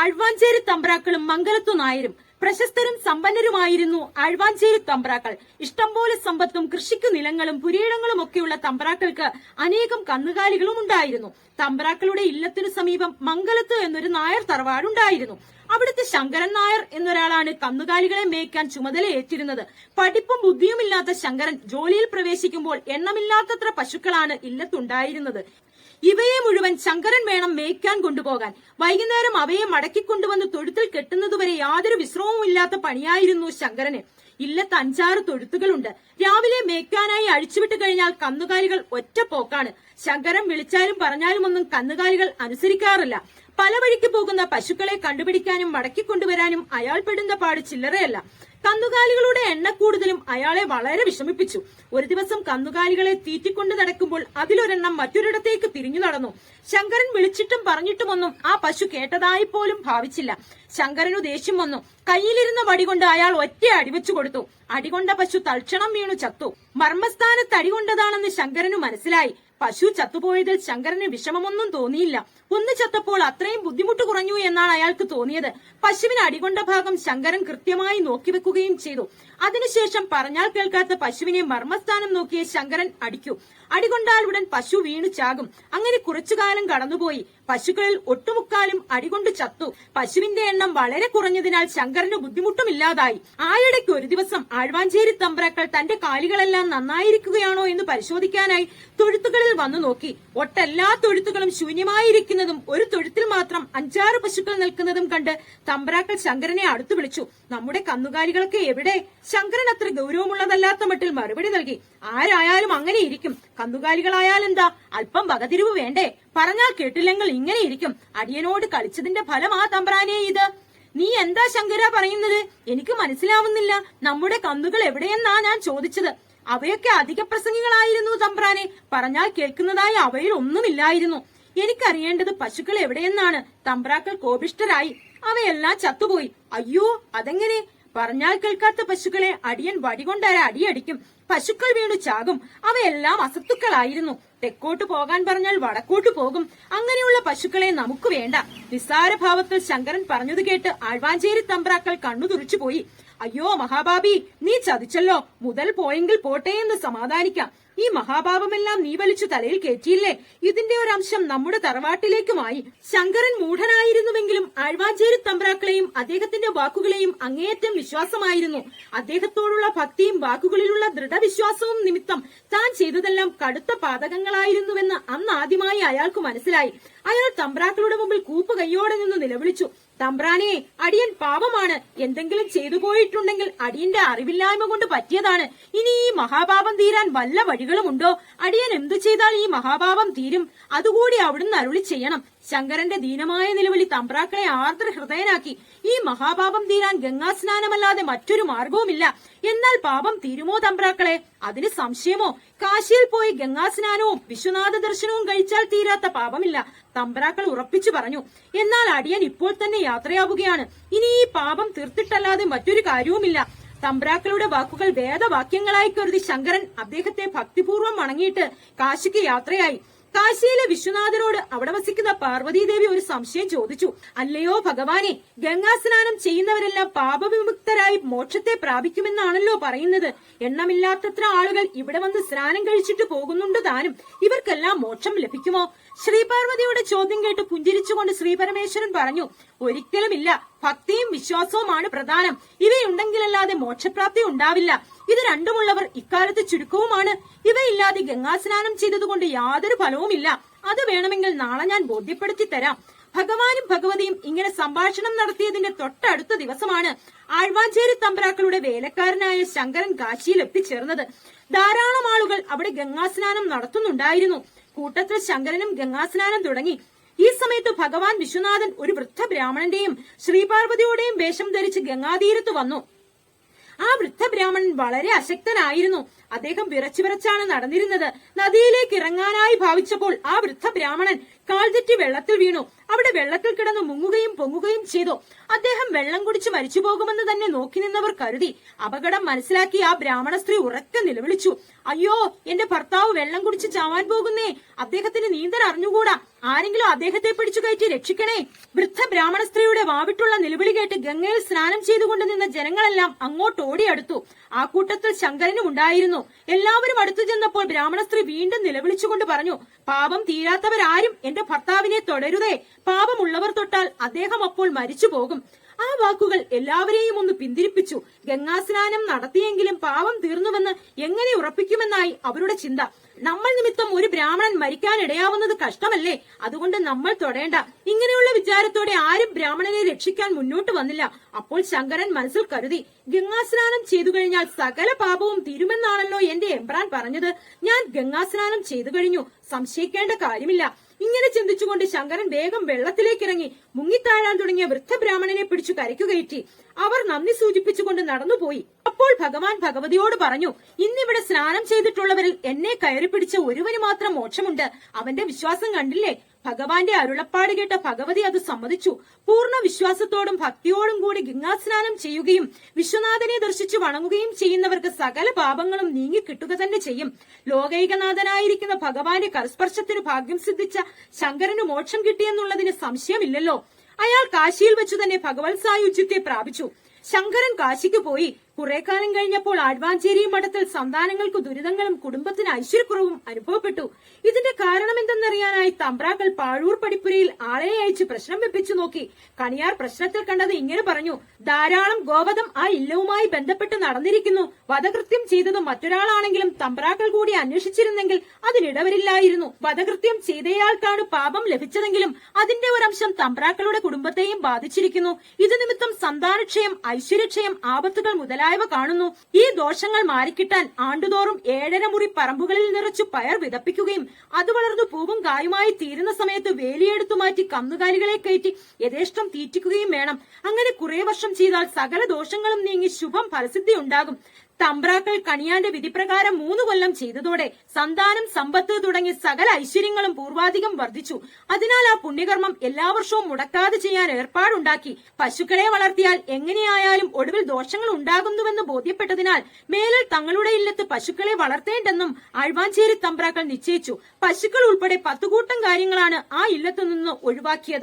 ആഴ്വാഞ്ചേരി തമ്പ്രാക്കളും മംഗലത്തു നായരും പ്രശസ്തരും സമ്പന്നരുമായിരുന്നു ആഴ്വാഞ്ചേരി തമ്പ്രാക്കൾ. ഇഷ്ടംപോലെ സമ്പത്തും കൃഷിക്കു നിലങ്ങളും പുരയിടങ്ങളും ഒക്കെയുള്ള തമ്പ്രാക്കൾക്ക് അനേകം കന്നുകാലികളും ഉണ്ടായിരുന്നു. തമ്പ്രാക്കളുടെ ഇല്ലത്തിനു സമീപം മംഗലത്ത് എന്നൊരു നായർ തറവാടുണ്ടായിരുന്നു. അവിടുത്തെ ശങ്കരൻ നായർ എന്നൊരാളാണ് കന്നുകാലികളെ മേയ്ക്കാൻ ചുമതല ഏറ്റിരുന്നത്. പഠിപ്പും ബുദ്ധിയുമില്ലാത്ത ശങ്കരൻ ജോലിയിൽ പ്രവേശിക്കുമ്പോൾ എണ്ണമില്ലാത്തത്ര പശുക്കളാണ് ഇല്ലത്തുണ്ടായിരുന്നത്. ഇവയെ മുഴുവൻ ശങ്കരൻ വേണം മേയ്ക്കാൻ കൊണ്ടുപോകാൻ. വൈകുന്നേരം അവയെ മടക്കിക്കൊണ്ടുവന്ന് തൊഴുത്തിൽ കെട്ടുന്നതുവരെ യാതൊരു വിശ്രമവുമില്ലാത്ത പണിയായിരുന്നു ശങ്കരന്. ഇല്ലത്ത് അഞ്ചാറ് തൊഴുത്തുകളുണ്ട്. രാവിലെ മേയ്ക്കാനായി അഴിച്ചുവിട്ട് കഴിഞ്ഞാൽ കന്നുകാലികൾ ഒറ്റ ശങ്കരൻ വിളിച്ചാലും പറഞ്ഞാലും ഒന്നും കന്നുകാലികൾ അനുസരിക്കാറില്ല. പല വഴിക്ക് പോകുന്ന പശുക്കളെ കണ്ടുപിടിക്കാനും മടക്കി കൊണ്ടുവരാനും അയാൾ പെടുന്ന പാട് ചില്ലറയല്ല. കന്നുകാലികളുടെ എണ്ണ കൂടുതലും അയാളെ വളരെ വിഷമിപ്പിച്ചു. ഒരു ദിവസം കന്നുകാലികളെ തീറ്റിക്കൊണ്ട് നടക്കുമ്പോൾ അതിലൊരെണ്ണം മറ്റൊരിടത്തേക്ക് തിരിഞ്ഞു നടന്നു. ശങ്കരൻ വിളിച്ചിട്ടും പറഞ്ഞിട്ടുമൊന്നും ആ പശു കേട്ടതായി പോലും ഭാവിച്ചില്ല. ശങ്കരനു ദേഷ്യം വന്നു. കയ്യിലിരുന്ന വടികൊണ്ട് അയാൾ ഒറ്റ അടിവെച്ചു കൊടുത്തു. അടികൊണ്ട പശു തൽക്ഷണം വീണു ചത്തു. മർമ്മസ്ഥാനത്ത് അടികൊണ്ടതാണെന്ന് ശങ്കരനു മനസ്സിലായി. പശു ചത്തുപോയതിൽ ശങ്കരന് വിഷമമൊന്നും തോന്നിയില്ല. ഒന്ന് ചത്തപ്പോൾ അത്രയും ബുദ്ധിമുട്ട് കുറഞ്ഞു എന്നാണ് അയാൾക്ക് തോന്നിയത്. പശുവിന് അടികൊണ്ട ഭാഗം ശങ്കരൻ കൃത്യമായി നോക്കി വെക്കുകയും ചെയ്തു. അതിനുശേഷം പറഞ്ഞാൽ കേൾക്കാത്ത പശുവിനെ മർമ്മസ്ഥാനം നോക്കിയ ശങ്കരൻ അടിക്കൂ അടികൊണ്ടാൽ ഉടൻ പശു വീണു ചാകും. അങ്ങനെ കുറച്ചു കാലം കടന്നുപോയി. പശുക്കളിൽ ഒട്ടുമുക്കാലും അടികൊണ്ട് ചത്തു. പശുവിന്റെ എണ്ണം വളരെ കുറഞ്ഞതിനാൽ ശങ്കരന് ബുദ്ധിമുട്ടുമില്ലാതായി. ആയിടയ്ക്ക് ഒരു ദിവസം ആഴ്വാഞ്ചേരി തമ്പ്രാക്കൾ തന്റെ കാലികളെല്ലാം നന്നായിരിക്കുകയാണോ എന്ന് പരിശോധിക്കാനായി തൊഴുത്തുകളിൽ വന്നു നോക്കി. ഒട്ടെല്ലാ തൊഴുത്തുകളും ശൂന്യമായിരിക്കുന്നതും ഒരു തൊഴുത്തിൽ മാത്രം അഞ്ചാറ് പശുക്കൾ നിൽക്കുന്നതും കണ്ട് തമ്പ്രാക്കൾ ശങ്കരനെ അടുത്തു വിളിച്ചു. നമ്മുടെ കന്നുകാലികളൊക്കെ എവിടെ? ശങ്കരൻ അത്ര ഗൗരവമുള്ളതല്ലാത്ത മട്ടിൽ മറുപടി നൽകി. ആരായാലും അങ്ങനെ ഇരിക്കും. കന്നുകാലികളായാലെന്താ അല്പം വകതിരിവ് വേണ്ടേ? പറഞ്ഞാൽ കേട്ടില്ലെങ്കിൽ ഇങ്ങനെ ഇരിക്കും അടിയനോട് കളിച്ചതിന്റെ ഫലമാ തമ്പ്രാനെ ഇത്. നീ എന്താ ശങ്കര പറയുന്നത്? എനിക്ക് മനസ്സിലാവുന്നില്ല. നമ്മുടെ കന്നുകൾ എവിടെയെന്നാ ഞാൻ ചോദിച്ചത്. അവയൊക്കെ അധിക പ്രസംഗികളായിരുന്നു തമ്പ്രാനെ. പറഞ്ഞാൽ കേൾക്കുന്നതായി അവയിൽ ഒന്നുമില്ലായിരുന്നു. എനിക്കറിയേണ്ടത് പശുക്കൾ എവിടെയെന്നാണ്. തമ്പ്രാക്കൾ കോപിഷ്ടരായി അവയെല്ലാം ചത്തുപോയി. അയ്യോ അതെങ്ങനെ? പറഞ്ഞാൽ കേൾക്കാത്ത പശുക്കളെ അടിയൻ വടികൊണ്ടര അടിയടിക്കും. പശുക്കൾ വീണു ചാകും. അവയെല്ലാം അസത്തുക്കളായിരുന്നു. തെക്കോട്ട് പോകാൻ പറഞ്ഞാൽ വടക്കോട്ട് പോകും. അങ്ങനെയുള്ള പശുക്കളെ നമുക്ക് വേണ്ട. നിസ്സാരഭാവത്തിൽ ശങ്കരൻ പറഞ്ഞത് കേട്ട് ആഴ്വാഞ്ചേരി തമ്പ്രാക്കൾ കണ്ണു തുറിച്ചുപോയി. അയ്യോ മഹാബാബി നീ ചതിച്ചല്ലോ. മുതൽ പോയെങ്കിൽ പോട്ടെ എന്ന് സമാധാനിക്കാം. ഈ മഹാഭാവമെല്ലാം നീ വലിച്ചു തലയിൽ കയറ്റിയില്ലേ? ഇതിന്റെ ഒരു അംശം നമ്മുടെ തറവാട്ടിലേക്കുമായി. ശങ്കരൻ മൂഢനായിരുന്നുവെങ്കിലും ആഴ്വാഞ്ചേരി തമ്പ്രാക്കളെയും അദ്ദേഹത്തിന്റെ വാക്കുകളെയും അങ്ങേയറ്റം വിശ്വാസമായിരുന്നു. അദ്ദേഹത്തോടുള്ള ഭക്തിയും വാക്കുകളിലുള്ള ദൃഢവിശ്വാസവും നിമിത്തം താൻ ചെയ്തതെല്ലാം കടുത്ത പാതകങ്ങളായിരുന്നുവെന്ന് അന്ന് ആദ്യമായി അയാൾക്ക് മനസ്സിലായി. അയാൾ തമ്പ്രാക്കളുടെ മുമ്പിൽ കൂപ്പ് കൈയോടെ നിന്ന് നിലവിളിച്ചു. തമ്പ്രാനെ അടിയൻ പാപമാണ് എന്തെങ്കിലും ചെയ്തു പോയിട്ടുണ്ടെങ്കിൽ അടിയന്റെ അറിവില്ലായ്മ കൊണ്ട് പറ്റിയതാണ്. ഇനി ഈ മഹാപാപം തീരാൻ വല്ല വഴികളുമുണ്ടോ? അടിയൻ എന്തു ചെയ്താൽ ഈ മഹാപാപം തീരും? അതുകൂടി അവിടുന്ന് അരുളി ചെയ്യണം. ശങ്കരന്റെ ദീനമായ നിലവിളി തമ്പ്രാക്കളെ ആർദ്ര ഹൃദയനാക്കി. ഈ മഹാപാപം തീരാൻ ഗംഗാസ്നാനമല്ലാതെ മറ്റൊരു മാർഗവുമില്ല എന്നാൽ പാപം തീരുമോ തമ്പ്രാക്കളെ? അതിന് സംശയമോ? കാശിയിൽ പോയി ഗംഗാസ്നാനവും വിശ്വനാഥ ദർശനവും കഴിച്ചാൽ തീരാത്ത പാപമില്ല തമ്പ്രാക്കൾ ഉറപ്പിച്ചു പറഞ്ഞു. എന്നാൽ അടിയൻ ഇപ്പോൾ തന്നെ യാത്രയാവുകയാണ്. ഇനി ഈ പാപം തീർത്തിട്ടല്ലാതെ മറ്റൊരു കാര്യവുമില്ല. തമ്പ്രാക്കളുടെ വാക്കുകൾ വേദവാക്യങ്ങളായി കരുതി ശങ്കരൻ അദ്ദേഹത്തെ ഭക്തിപൂർവം വണങ്ങിയിട്ട് കാശിക്ക് യാത്രയായി. കാശിയിലെ വിശ്വനാഥനോട് അവിടെ വസിക്കുന്ന പാർവതീദേവി ഒരു സംശയം ചോദിച്ചു. അല്ലയോ ഭഗവാനെ ഗംഗാസ്നാനം ചെയ്യുന്നവരെല്ലാം പാപവിമുക്തരായി മോക്ഷത്തെ പ്രാപിക്കുമെന്നാണല്ലോ പറയുന്നത്. എണ്ണമില്ലാത്തത്ര ആളുകൾ ഇവിടെ വന്ന് സ്നാനം കഴിച്ചിട്ട് പോകുന്നുണ്ട് താനും. ഇവർക്കെല്ലാം മോക്ഷം ലഭിക്കുമോ? ശ്രീപാർവതിയുടെ ചോദ്യം കേട്ട് പുഞ്ചിരിച്ചുകൊണ്ട് ശ്രീപരമേശ്വരൻ പറഞ്ഞു ഒരിക്കലുമില്ല. ഭക്തിയും വിശ്വാസവുമാണ് പ്രധാനം. ഇവയുണ്ടെങ്കിലല്ലാതെ മോക്ഷപ്രാപ്തി ഉണ്ടാവില്ല. ഇത് രണ്ടുമുള്ളവർ ഇക്കാലത്ത് ചുരുക്കവുമാണ്. ഇവയില്ലാതെ ഗംഗാസ്നാനം ചെയ്തതുകൊണ്ട് യാതൊരു ഫലവുമില്ല. അത് വേണമെങ്കിൽ നാളെ ഞാൻ ബോധ്യപ്പെടുത്തി തരാം. ഭഗവാനും ഭഗവതിയും ഇങ്ങനെ സംഭാഷണം നടത്തിയതിന്റെ തൊട്ടടുത്ത ദിവസമാണ് ആഴ്വാഞ്ചേരി തമ്പ്രാക്കളുടെ വേലക്കാരനായ ശങ്കരൻ കാശിയിൽ എത്തിച്ചേർന്നത് ധാരാളം ആളുകൾ അവിടെ ഗംഗാസ്നാനം നടത്തുന്നുണ്ടായിരുന്നു. കൂട്ടത്തിൽ ശങ്കരനും ഗംഗാസ്നാനം തുടങ്ങി. ഈ സമയത്ത് ഭഗവാൻ വിശ്വനാഥൻ ഒരു വൃദ്ധ ബ്രാഹ്മണന്റെയും ശ്രീപാർവതിയുടെയും വേഷം ധരിച്ച് ഗംഗാതീരത്ത് വന്നു. ആ വൃദ്ധ ബ്രാഹ്മണൻ വളരെ അശക്തനായിരുന്നു. അദ്ദേഹം വിറച്ചു വിറച്ചാണ് നടന്നിരുന്നത്. നദിയിലേക്ക് ഇറങ്ങാനായി ഭാവിച്ചപ്പോൾ ആ വൃദ്ധ ബ്രാഹ്മണൻ കാൽതെറ്റി വെള്ളത്തിൽ വീണു. അവിടെ വെള്ളത്തിൽ കിടന്ന് മുങ്ങുകയും പൊങ്ങുകയും ചെയ്തു. അദ്ദേഹം വെള്ളം കുടിച്ച് മരിച്ചു പോകുമെന്ന് തന്നെ നോക്കി നിന്നവർ കരുതി. അപകടം മനസ്സിലാക്കി ആ ബ്രാഹ്മണ സ്ത്രീ ഉറക്കെ നിലവിളിച്ചു. അയ്യോ എന്റെ ഭർത്താവ് വെള്ളം കുടിച്ച് ചാവാൻ പോകുന്നേ. അദ്ദേഹത്തിന് നീന്തൽ അറിഞ്ഞുകൂടാ. ആരെങ്കിലും അദ്ദേഹത്തെ പിടിച്ചു കയറ്റി രക്ഷിക്കണേ. വൃദ്ധ ബ്രാഹ്മണ സ്ത്രീയുടെ വാവിട്ടുള്ള നിലവിളി കേട്ട് ഗംഗയിൽ സ്നാനം ചെയ്തുകൊണ്ട് നിന്ന ജനങ്ങളെല്ലാം അങ്ങോട്ട് ഓടിയടുത്തു. ആ കൂട്ടത്തിൽ ശങ്കരനും ഉണ്ടായിരുന്നു. എല്ലാവരും അടുത്തു ചെന്നപ്പോൾ ബ്രാഹ്മണ സ്ത്രീ വീണ്ടും നിലവിളിച്ചുകൊണ്ട് പറഞ്ഞു പാപം തീരാത്തവരാരും എന്റെ ഭർത്താവിനെ തുടരുതേ. പാപമുള്ളവർ തൊട്ടാൽ അദ്ദേഹം അപ്പോൾ മരിച്ചു പോകും ആ വാക്കുകൾ എല്ലാവരെയും ഒന്ന് പിന്തിരിപ്പിച്ചു. ഗംഗാസ്നാനം നടത്തിയെങ്കിലും പാപം തീർന്നുവെന്ന് എങ്ങനെ ഉറപ്പിക്കുമെന്നായി അവരുടെ ചിന്ത. നമ്മൾ നിമിത്തം ഒരു ബ്രാഹ്മണൻ മരിക്കാനിടയാവുന്നത് കഷ്ടമല്ലേ? അതുകൊണ്ട് നമ്മൾ തൊടേണ്ട. ഇങ്ങനെയുള്ള വിചാരത്തോടെ ആരും ബ്രാഹ്മണനെ രക്ഷിക്കാൻ മുന്നോട്ട് വന്നില്ല. അപ്പോൾ ശങ്കരൻ മനസ്സിൽ കരുതി ഗംഗാസ്നാനം ചെയ്തു കഴിഞ്ഞാൽ സകല പാപവും തീരുമെന്നാണല്ലോ എന്റെ എംബ്രാൻ പറഞ്ഞത്. ഞാൻ ഗംഗാസ്നാനം ചെയ്തു കഴിഞ്ഞു. സംശയിക്കേണ്ട കാര്യമില്ല. ഇങ്ങനെ ചിന്തിച്ചുകൊണ്ട് ശങ്കരൻ വേഗം വെള്ളത്തിലേക്കിറങ്ങി മുങ്ങിത്താഴാൻ തുടങ്ങിയ വൃദ്ധബ്രാഹ്മണനെ പിടിച്ചു കരയ്ക്കുകയറ്റി അവർ നന്ദി സൂചിപ്പിച്ചുകൊണ്ട് നടന്നുപോയി. അപ്പോൾ ഭഗവാൻ ഭഗവതിയോട് പറഞ്ഞു ഇന്നിവിടെ സ്നാനം ചെയ്തിട്ടുള്ളവരിൽ എന്നെ കയറി പിടിച്ച ഒരുവന് മാത്രം മോക്ഷമുണ്ട്. അവന്റെ വിശ്വാസം കണ്ടില്ലേ? ഭഗവാന്റെ അരുളപ്പാട് കേട്ട ഭഗവതി അത് സമ്മതിച്ചു. പൂർണ വിശ്വാസത്തോടും ഭക്തിയോടും കൂടി ഗംഗാസ്നാനം ചെയ്യുകയും വിശ്വനാഥനെ ദർശിച്ചു വണങ്ങുകയും ചെയ്യുന്നവർക്ക് സകല പാപങ്ങളും നീങ്ങി കിട്ടുക തന്നെ ചെയ്യും. ലോകൈകനാഥനായിരിക്കുന്ന ഭഗവാന്റെ കരസ്പർശത്തിന് ഭാഗ്യം സിദ്ധിച്ച ശങ്കരന് മോക്ഷം കിട്ടിയെന്നുള്ളതിന് സംശയമില്ലല്ലോ. അയാൾ കാശിയിൽ വെച്ചു തന്നെ ഭഗവത് സായുജ്യത്തെ പ്രാപിച്ചു. ശങ്കരൻ കാശിക്ക് പോയി. കുറെ കാലം കഴിഞ്ഞപ്പോൾ ആഴ്വാഞ്ചേരി മഠത്തിൽ സന്താനങ്ങൾക്ക് ദുരിതങ്ങളും കുടുംബത്തിന് ഐശ്വര്യക്കുറവും അനുഭവപ്പെട്ടു. ഇതിന്റെ കാരണം എന്തെന്നറിയാനായി തമ്പ്രാക്കൾ പാഴൂർ പടിപ്പുരയിൽ ആളെ അയച്ച് പ്രശ്നം വെപ്പിച്ചു നോക്കി. കണിയാർ പ്രശ്നത്തിൽ കണ്ടത് ഇങ്ങനെ പറഞ്ഞു ധാരാളം ഗോവധം ആ ഇല്ലവുമായി ബന്ധപ്പെട്ട് നടന്നിരിക്കുന്നു. വധകൃത്യം ചെയ്തത് മറ്റൊരാളാണെങ്കിലും തമ്പ്രാക്കൾ കൂടി അന്വേഷിച്ചിരുന്നെങ്കിൽ അതിനിടവരില്ലായിരുന്നു. വധകൃത്യം ചെയ്തയാൾക്കാണ് പാപം ലഭിച്ചതെങ്കിലും അതിന്റെ ഒരംശം തമ്പ്രാക്കളുടെ കുടുംബത്തെയും ബാധിച്ചിരിക്കുന്നു. ഇത് നിമിത്തം സന്താനക്ഷയം ഐശ്വര്യക്ഷയം ആപത്തുകൾ മുതലായവ കാണുന്നു. ഈ ദോഷങ്ങൾ മാറിക്കിട്ടാൻ ആണ്ടുതോറും ഏഴര മുറി പറമ്പുകളിൽ നിറച്ചു പയർ വിതപ്പിക്കുകയും അത് വളർന്നു പൂവും കായുമായി തീരുന്ന സമയത്ത് വേലിയെടുത്തു മാറ്റി കന്നുകാലികളെ കയറ്റി യഥേഷ്ടം തീറ്റിക്കുകയും വേണം. അങ്ങനെ കുറെ വർഷം ചെയ്താൽ സകല ദോഷങ്ങളും നീങ്ങി ശുഭം ഫലസിദ്ധി ഉണ്ടാകും. തമ്പ്രാക്കൾ കണിയാന്റെ വിധിപ്രകാരം മൂന്ന് കൊല്ലം ചെയ്തതോടെ സന്താനം സമ്പത്ത് തുടങ്ങി സകല ഐശ്വര്യങ്ങളും പൂർവാധികം വർദ്ധിച്ചു. അതിനാൽ ആ പുണ്യകർമ്മം എല്ലാ വർഷവും മുടക്കാതെ ചെയ്യാൻ ഏർപ്പാടുണ്ടാക്കി. പശുക്കളെ വളർത്തിയാൽ എങ്ങനെയായാലും ഒടുവിൽ ദോഷങ്ങൾ ഉണ്ടാകുന്നുവെന്ന് ബോധ്യപ്പെട്ടതിനാൽ മേലിൽ തങ്ങളുടെ ഇല്ലത്ത് പശുക്കളെ വളർത്തേണ്ടെന്നും ആഴ്വാഞ്ചേരി തമ്പ്രാക്കൾ നിശ്ചയിച്ചു. പശുക്കൾ ഉൾപ്പെടെ പത്തുകൂട്ടം കാര്യങ്ങളാണ് ആ ഇല്ലത്തു നിന്ന് ഒഴിവാക്കിയത്.